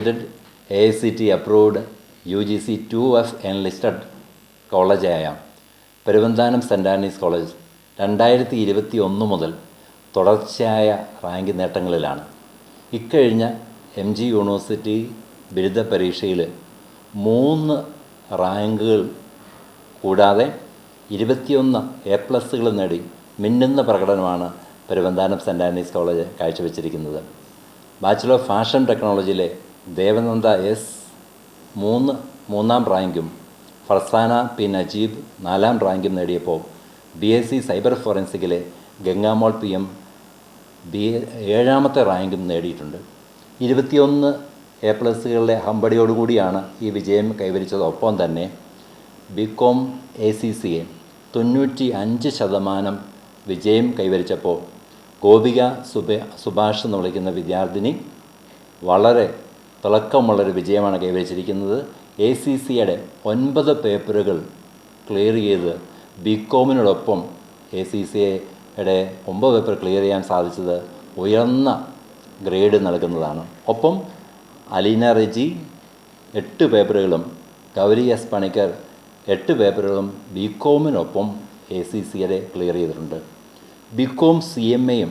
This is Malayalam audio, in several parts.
A I C T approved U G C two F enlisted കോളേജായ Peruvanthanam saint Anne's college രണ്ടായിരത്തി ഇരുപത്തി ഒന്ന് മുതൽ തുടർച്ചയായ റാങ്ക് നേട്ടങ്ങളിലാണ്. ഇക്കഴിഞ്ഞ എം ജി യൂണിവേഴ്സിറ്റി ബിരുദ പരീക്ഷയിൽ മൂന്ന് റാങ്കുകൾ കൂടാതെ ഇരുപത്തിയൊന്ന് എ പ്ലസുകൾ നേടി മിന്നുന്ന പ്രകടനമാണ് പെരുവന്താനം സെന്റ് ആനീസ് കോളേജ് കാഴ്ചവെച്ചിരിക്കുന്നത്. ബാച്ചിലർ ഓഫ് ഫാഷൻ ടെക്നോളജിയിലെ ദേവനന്ദ എസ് മൂന്ന് മൂന്നാം റാങ്കും ഫർസാന പി നജീബ് നാലാം റാങ്കും നേടിയപ്പോൾ ബി എസ് സി സൈബർ ഫോറൻസിക്കിലെ ഗംഗാമോൾ പി എം ബി ഏഴാമത്തെ റാങ്കും നേടിയിട്ടുണ്ട്. ഇരുപത്തിയൊന്ന് എ പ്ലസുകളുടെ ഹമ്പടിയോടുകൂടിയാണ് ഈ വിജയം കൈവരിച്ചത് ഒപ്പം തന്നെ BCom A C C A തൊണ്ണൂറ്റി അഞ്ച് ശതമാനം വിജയം കൈവരിച്ചപ്പോൾ ഗോപിക സുബ സുഭാഷ് എന്ന് വിളിക്കുന്ന വിദ്യാർത്ഥിനി വളരെ തിളക്കമുള്ളൊരു വിജയമാണ് കൈവരിച്ചിരിക്കുന്നത്. എ സി സിയുടെ ഒൻപത് പേപ്പറുകൾ ക്ലിയർ ചെയ്ത് ബി കോമിനോടൊപ്പം എ സി സിയുടെ ഒമ്പത് പേപ്പർ ക്ലിയർ ചെയ്യാൻ സാധിച്ചത് ഉയർന്ന ഗ്രേഡ് നൽകുന്നതാണ്. ഒപ്പം അലീന റെജി എട്ട് പേപ്പറുകളും ഗൗരി എസ് പണിക്കർ എട്ട് പേപ്പറുകളും ബി കോമിനൊപ്പം എ സി സിയുടെ ക്ലിയർ ചെയ്തിട്ടുണ്ട്. ബി കോം സി എം എയും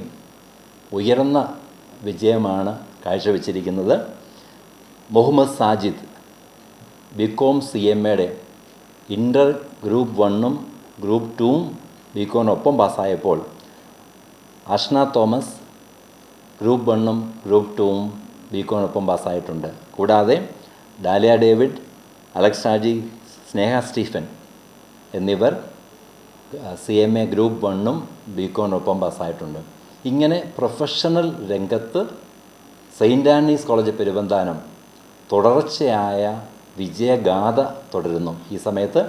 ഉയർന്ന വിജയമാണ് കാഴ്ചവെച്ചിരിക്കുന്നത്. Muhammad Sajid BCom C M എയുടെ ഇന്റർ ഗ്രൂപ്പ് വണ്ണും ഗ്രൂപ്പ് ടൂവും ബി കോമിനൊപ്പം പാസ്സായപ്പോൾ അഷ്ന തോമസ് ഗ്രൂപ്പ് വണ്ണും ഗ്രൂപ്പ് ടൂവും ബി കോമിനൊപ്പം പാസ്സായിട്ടുണ്ട്. കൂടാതെ Dalia David Alex Shaji Sneha Stephen എന്നിവർ സി എം എ ഗ്രൂപ്പ് വണ്ണും ബി കോമിനൊപ്പം പാസ്സായിട്ടുണ്ട്. ഇങ്ങനെ പ്രൊഫഷണൽ രംഗത്ത് സെയിന്റ് ആൻഡീസ് കോളേജ് പെരുവന്താനം തുടർച്ചയായ വിജയഗാഥ തുടരുന്നു. ഈ സമയത്ത്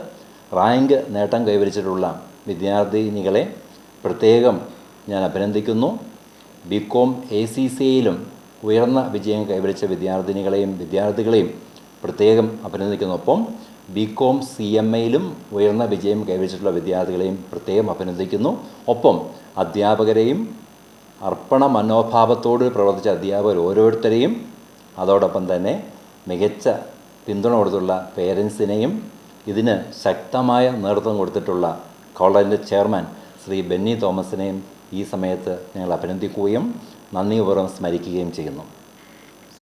റാങ്ക് നേട്ടം കൈവരിച്ചിട്ടുള്ള വിദ്യാർത്ഥിനികളെ പ്രത്യേകം ഞാൻ അഭിനന്ദിക്കുന്നു. ബികോം എ സി സിയിലും ഉയർന്ന വിജയം കൈവരിച്ച വിദ്യാർത്ഥിനികളെയും വിദ്യാർത്ഥികളെയും പ്രത്യേകം അഭിനന്ദിക്കുന്നു. ഒപ്പം ബികോം സി എം എയിലും ഉയർന്ന വിജയം കൈവരിച്ചിട്ടുള്ള വിദ്യാർത്ഥികളെയും പ്രത്യേകം അഭിനന്ദിക്കുന്നു. ഒപ്പം അധ്യാപകരെയും അർപ്പണ മനോഭാവത്തോട് പ്രവർത്തിച്ച അധ്യാപകർ ഓരോരുത്തരെയും അതോടൊപ്പം തന്നെ മികച്ച പിന്തുണ കൊടുത്തുള്ള പേരൻസിനെയും ഇതിന് ശക്തമായ നേതൃത്വം കൊടുത്തിട്ടുള്ള കോളേജിന്റെ ചെയർമാൻ ശ്രീ ബെന്നി തോമസിനെയും ഈ സമയത്ത് ഞങ്ങൾ അഭിനന്ദിക്കുകയും നന്ദിപൂർവം സ്മരിക്കുകയും ചെയ്യുന്നു.